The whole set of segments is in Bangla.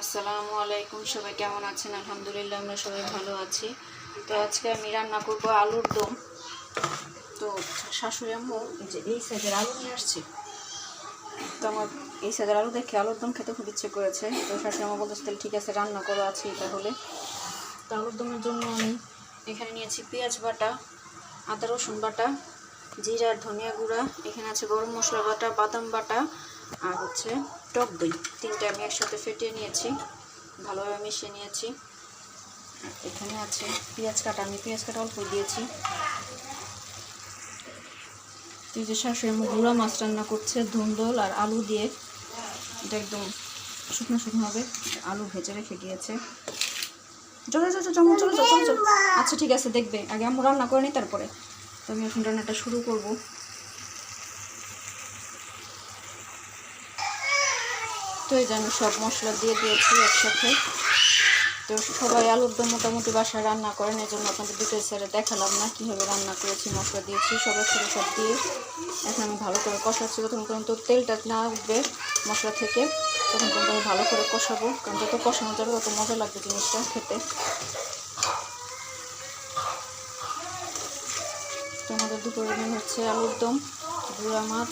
আসসালামু আলাইকুম, সবাই কেমন আছেন? আলহামদুলিল্লাহ, আমরা সবাই ভালো আছি। তো আজকে আমি রান্না করব আলুর দম। তো শাশুড়ি আম্মু যে এই সাইজের আলু নিয়ে আসছি। তো আমার এই সাইজের আলু দেখে আলুর দম খেতে খুব ইচ্ছে করেছে। তো শাশুড়ি আম্মু বলতেছে, তাহলে ঠিক আছে, রান্না করো আছি তাহলে। তো আলুর দমের জন্য আমি এখানে নিয়েছি পেঁয়াজ বাটা, আদা রসুন বাটা জিরা আর ধনিয়া গুঁড়া, এখানে আছে গরম মশলা বাটা, বাদাম বাটা, আর হচ্ছে টক দই। তিনটে আমি একসাথে ফেটিয়ে নিয়েছি, ভালোভাবে মিশিয়ে নিয়েছি। এখানে আছে পেঁয়াজ কাটা, আমি পেঁয়াজ কাটা অল্প দিয়েছি। যে শাশুড়ি আমার গুঁড়া মাছ রান্না করছে ধুন্দল আর আলু দিয়ে। এটা একদম শুকনো শুকনো হবে, আলু ভেজে রেখে গিয়েছে চলো চলো চলো চলো চলো। আচ্ছা ঠিক আছে, দেখবে। আগে আমি রান্না করে নিই তারপরে। তো আমি এখন রান্নাটা শুরু করব। তো এই যে আমি সব মশলা দিয়ে দিয়েছি একসাথে। তো সবাই আলুর দম মোটামুটি বাসায় রান্না করেন এই জন্য আপনাদের ডিটেলস সেরে দেখালাম না কীভাবে রান্না করেছি, মশলা দিয়েছি, সব একসাথে সব দিয়ে এখন আমি ভালো করে কষাচ্ছি। তখন পর্যন্ত তেলটা না উঠবে মশলা থেকে তখন পর্যন্ত আমি ভালো করে কষাবো। কারণ যত কষানো যাবে তত মজা লাগবে জিনিসটা খেতে। তো আমাদের মেনু হচ্ছে আলুর দম, গুঁড়া মাছ,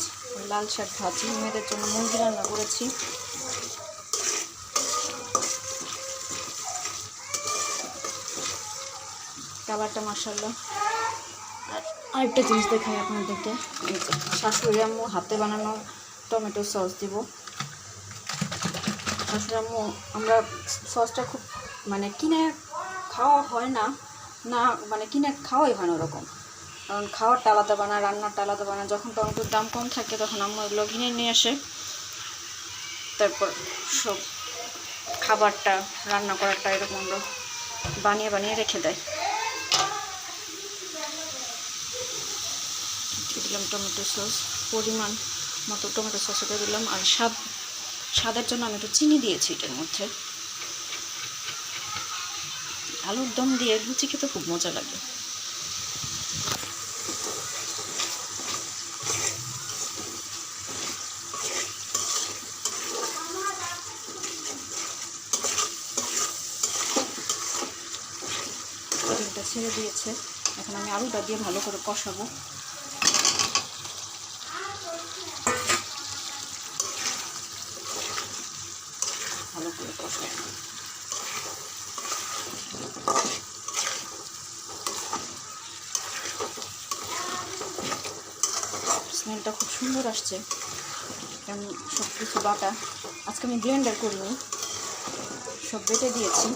লাল শাক ভাজি। মেয়েদের জন্য মুরগি রান্না করেছি। কালারটা মাসাল্লাহ আর আরেকটা জিনিস দেখাই আপনাদেরকে। শাশুড়ি আম্মু হাতে বানানো টমেটো সস দিব। শাশুড়ি আম্মু, আমরা সসটা খুব মানে কিনে খাওয়া হয় না না মানে কিনে খাওয়াই হয় না ওরকম। কারণ খাওয়ারটা আলাদা বানায়, রান্নারটা আলাদা বানায়। যখন টমেটোর দাম কম থাকে, তখন আম্মু এগুলো কিনে নিয়ে আসে। তারপর সব খাবারটা, রান্না করারটা এরকম আমরা বানিয়ে বানিয়ে রেখে দেয়। দিলাম টমেটো সস, পরিমাণ মতো টমেটো সস দিয়ে দিলাম। আর স্বাদ, স্বাদের জন্য আমি একটু চিনি দিয়েছি এটার মধ্যে। আলুর দম দিয়ে লুচি খেতে খুব মজা লাগে। তেলটা ছেড়ে দিয়েছে। এখন আমি আলুটা দিয়ে ভালো করে কষাবো। ভালো করে কষাবো স্মেলটা খুব সুন্দর আসছে। আমি সব কিছু বাটা। আজকে আমি ব্লেন্ডার করিনি। সব বেটে দিয়েছি।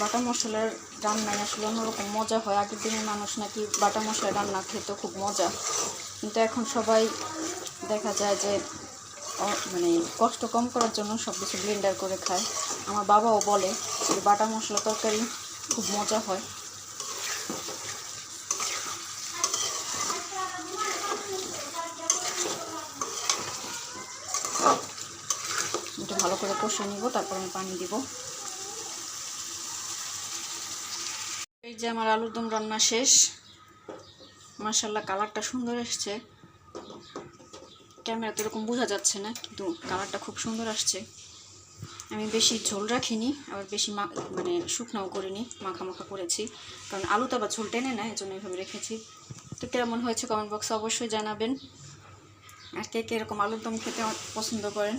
বাটা মশলার রান্নায় আসলে অন্যরকম মজা হয়। আগের দিনের মানুষ নাকি বাটা মশলা রান্না খেতে খুব মজা। কিন্তু এখন সবাই দেখা যায় যে মানে কষ্ট কম করার জন্য সব কিছু ব্লেন্ডার করে খায়। আমার বাবাও বলে যে বাটা মশলা তরকারি খুব মজা হয়। এটা ভালো করে কষে নিব, তারপর আমি পানি দিব। এই যে আমার আলুর দম রান্না শেষ। মার্শাল্লাহ কালারটা সুন্দর এসছে। ক্যামেরাতে এরকম বোঝা যাচ্ছে না, কিন্তু কালারটা খুব সুন্দর আসছে। আমি বেশি ঝোল রাখিনি, আবার বেশি মানে শুকনাও করিনি মাখা মাখা করেছি। কারণ আলু তো আবার ঝোল টেনে না এই জন্য এইভাবে রেখেছি। তো কেমন হয়েছে কমেন্ট বক্সে অবশ্যই জানাবেন। আর কে কে এরকম আলুর দম খেতে পছন্দ করেন?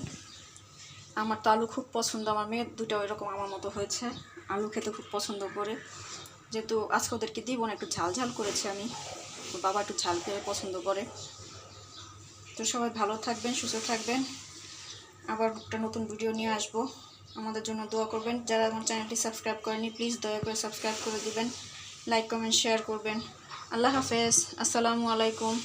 আমার তো আলু খুব পছন্দ, আমার মেয়ের দুটো এরকম আমার মতো হয়েছে। আলু খেতে খুব পছন্দ করে। যেহেতু আজকে ওদেরকে দিব না, একটু ঝাল ঝাল করেছি আমি। বাবা একটু ঝাল খেয়ে পছন্দ করে। তো সবাই ভালো থাকবেন, সুস্থ থাকবেন। আবার একটা নতুন ভিডিও নিয়ে আসব। আমাদের জন্য দোয়া করবেন। যারা আমার চ্যানেলটি সাবস্ক্রাইব করেনি প্লিজ দয়া করে সাবস্ক্রাইব করে দিবেন। লাইক কমেন্ট শেয়ার করবেন। আল্লাহ হাফেজ। আসসালামু আলাইকুম।